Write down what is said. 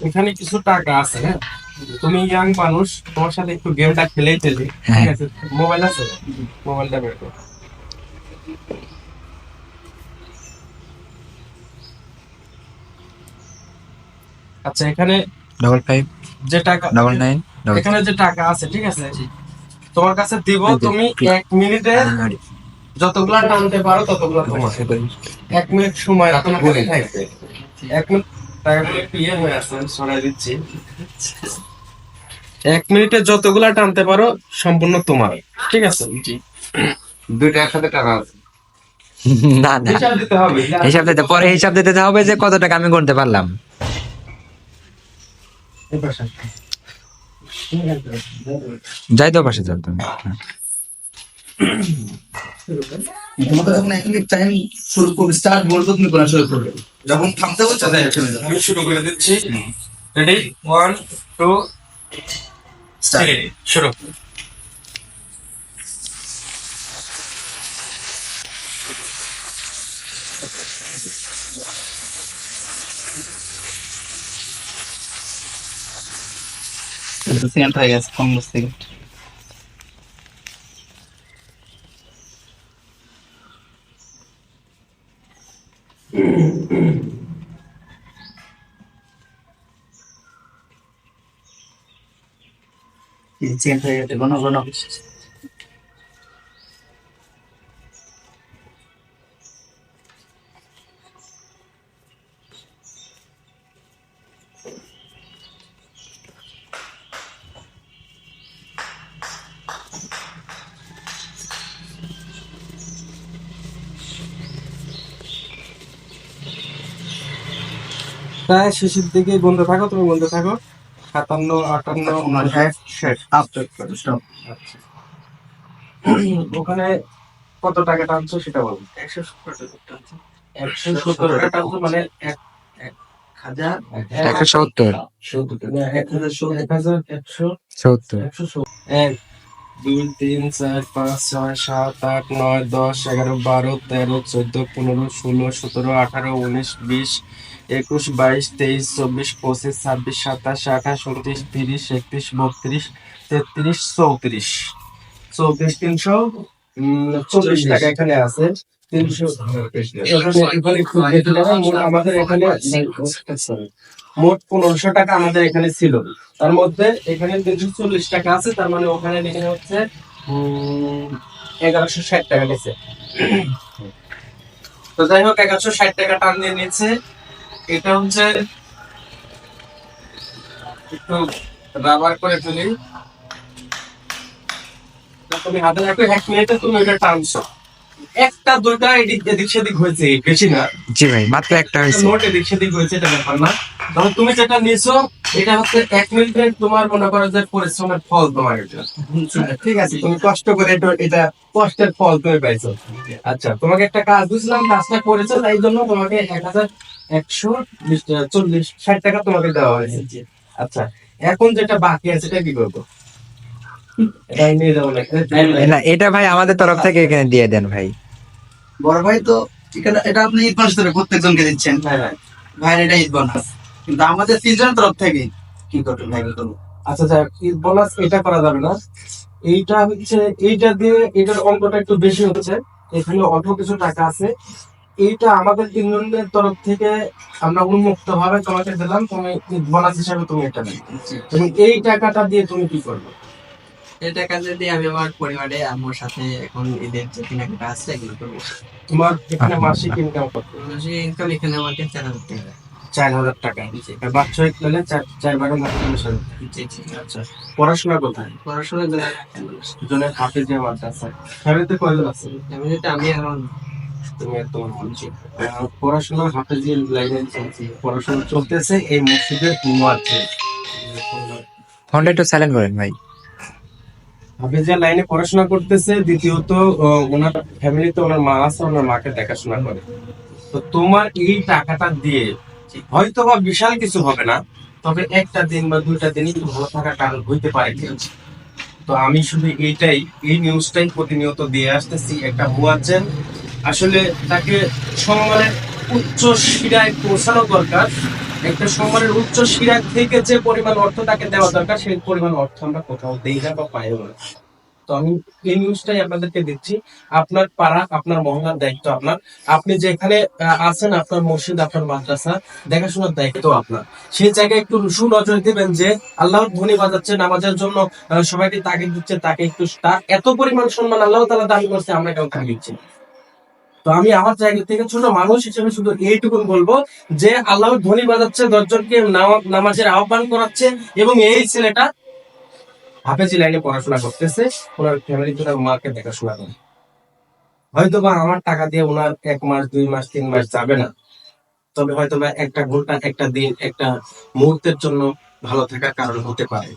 এখানে কিছু টাকা আছে হ্যাঁ? তুমি ইয়াং মানুষ তোমার সাথে একটু গেমটা খেলেই খেলি হ্যাঁ। ঠিক আছে? মোবাইল আছে? মোবাইলটা বের করো। আচ্ছা এখানে ডবল ফাইভ যে টাকা ডবল নাইন এখানে যে টাকা আছে ঠিক আছে? তোমার কাছে দিব তুমি এক মিনিটে যতগুলা টানতে পারো ততগুলা তোমার এক মিনিট সময় থাকবে। এক মিনিট দিচ্ছি। এক মিনিটে যতগুলা টানতে পারো সম্পূর্ণ তোমার। ঠিক আছে? দুইটা একসাথে টাকা আছে। না না। হিসাব দিতে হবে পরে হিসাব দিতে হবে যে কত টাকা আমি করতে পারলাম। যাই তো পাশে যাও তুমি তোমাকে যখন এক মিনিট টাইম শুরু করবে স্টার্ট বলব তুমি কোন শুরু করবে। যখন থামতে বলছো তাই থেমে যাও আমি শুরু করে দিচ্ছি। রেডি ওয়ান টু স্টার্ট শুরু। সেকেন্ড হয়ে গেছে কংগ্রেস থেকে চেঞ্জ হয়ে গেছে প্রায় শেষের দিকে বন্ধ থাকো তুমি বন্ধ থাকো। সাতান্ন আটান্ন ষাট আচ্ছা। ওখানে কত টাকা টানছো সেটা বলো। একশো সত্তর টাকা একশো সত্তর টাকা টানছো মানে এক হাজার একশো সত্তর। এক হাজার সত্তর। এক হাজার একশো সত্তর। একশো এক দুই তিন চার পাঁচ ছয় সাত আট নয় দশ এগারো বারো তেরো চোদ্দ পনেরো ষোলো সতেরো আঠারো উনিশ বিশ একুশ বাইশ তেইশ চব্বিশ পঁচিশ ছাব্বিশ সাতাশ আঠাশ উনত্রিশ তিরিশ একত্রিশ বত্রিশ তেত্রিশ চৌত্রিশ। চৌত্রিশ তিনশো চল্লিশ টাকা এখানে আছে। তিনশো মোট আমাদের এখানে মোট পনেরোশো টাকা আমাদের এখানে ছিল। তার মধ্যে এখানে তিনশো চল্লিশ টাকা আছে তার মানে ওখানে লিখে হচ্ছে এগারোশো ষাট টাকা নিচ্ছে তো যাই হোক এগারোশো ষাট টাকা টান দিয়ে নিচ্ছে। এটা হচ্ছে একটু রাবার করে ফেলি তুমি হাতে রাখো এক মিনিটে তুমি ওটা টানছো। একটা দুইটা এদিক এদিক সেদিক হয়েছে বেশি না। জি ভাই মাত্র একটা হয়েছে। নোট এদিক সেদিক হয়েছে এটা ব্যাপার না। ধরো তুমি যেটা নিয়েছো এটা হচ্ছে এক মিনিটে তোমার মনে করো যে পরিশ্রমের ফল তোমার এটা। ঠিক আছে তুমি কষ্ট করে এটা এটা কষ্টের ফল তুমি পাইছো। আচ্ছা তোমাকে একটা কাজ বুঝলাম কাজটা করেছ তাই জন্য তোমাকে এক হাজার একশো চল্লিশ ষাট টাকা তোমাকে দেওয়া হয়েছে। আচ্ছা এখন যেটা বাকি আছে সেটা কি করব? না না এটা ভাই আমাদের তরফ থেকে এখানে দিয়ে দেন ভাই। বড় ভাই তো এখানে এটা আপনি ঈদ মাস ধরে প্রত্যেকজনকে দিচ্ছেন। হ্যাঁ ভাই। এটা ঈদ বোনাস কিন্তু আমাদের তিনজনের তরফ থেকে কি করবেন ভাই? বলুন আচ্ছা আচ্ছা বোনাস এটা করা যাবে না। এইটা হচ্ছে এইটা দিয়ে এটার অঙ্কটা একটু বেশি হচ্ছে। এখানে অল্প কিছু টাকা আছে। এইটা আমাদের তিনজনের তরফ থেকে আমরা উন্মুক্ত ভাবে তোমাকে দিলাম। তুমি বোনাস হিসাবে তুমি এটা নেবে। তুমি এই টাকাটা দিয়ে তুমি কি করবে? এই টাকা যদি আমি আমার পরিবারে আমার সাথে এখন ঈদের যে কেনাকাটা আছে এগুলো করব। তোমার এখানে মাসিক ইনকাম কত? মাসিক ইনকাম এখানে আমাকে চার হাজার টাকা। চার হাজার টাকা বাৎসরিক পেলে চার চার বারো জি। আচ্ছা পড়াশোনা কোথায়? পড়াশোনা দুজনের হাতে যে মাদ্রাসা। ফ্যামিলিতে কয়জন আছে? আমি এখন তুমি তোমার বলছি পড়াশোনা হাফেজি লাইনে চলছে। পড়াশোনা চলতেছে এই মসজিদের আছে ফোনটা একটু সাইলেন্ট করেন ভাই। হাফেজিয়া লাইনে পড়াশোনা করতেছে দ্বিতীয়ত ওনার ফ্যামিলিতে ওনার মা আছে ওনার মাকে দেখাশোনা করে। তো তোমার এই টাকাটা দিয়ে হয়তো বা বিশাল কিছু হবে না, তবে একটা দিন বা দুইটা দিনই ভালো থাকার কারণ হইতে পারে তো আমি শুধু এইটাই, এই নিউজটাই প্রতিনিয়ত দিয়ে আসতেছি একটা মুয়াজ্জেন আসলে তাকে সম্মানের উচ্চ শিরায় পৌঁছানো দরকার। একটা সম্মানের উচ্চ শিরা থেকে যে পরিমাণ অর্থ তাকে দেওয়া দরকার, সেই পরিমাণ অর্থ আমরা কোথাও দেই না বা পাইও না। তো আমি এই নিউজটাই আপনাদেরকে দিচ্ছি। আপনার পাড়া, আপনার মহল্লার দায়িত্ব আপনার। আপনি যেখানে আছেন আপনার মসজিদ, আপনার মাদ্রাসা, দেখাশোনার দায়িত্ব আপনার। সেই জায়গায় একটু সুনজর দিবেন যে আল্লাহর ধ্বনি বাজাচ্ছে, নামাজের জন্য সবাইকে তাকে দিচ্ছে, তাকে একটু তার এত পরিমাণ সম্মান আল্লাহ তালা দান করছে, আমরা কেউ তাকে তো আমি আমার জায়গা থেকে ছোট মানুষ হিসেবে শুধু এইটুকু বলব যে আল্লাহর ধ্বনি বাজাচ্ছে, দশজনকে নামা- নামাজের আহ্বান করাচ্ছে এবং এই ছেলেটা হাফেজি লাইনে পড়াশোনা করতেছে, ওনার ফ্যামিলি ওনার মাকে দেখাশোনা করে। হয়তো বা আমার টাকা দিয়ে ওনার এক মাস, দুই মাস, তিন মাস যাবে না। তবে হয়তো বা একটা ঘণ্টা, একটা দিন, একটা মুহূর্তের জন্য ভালো থাকার কারণ হতে পারে।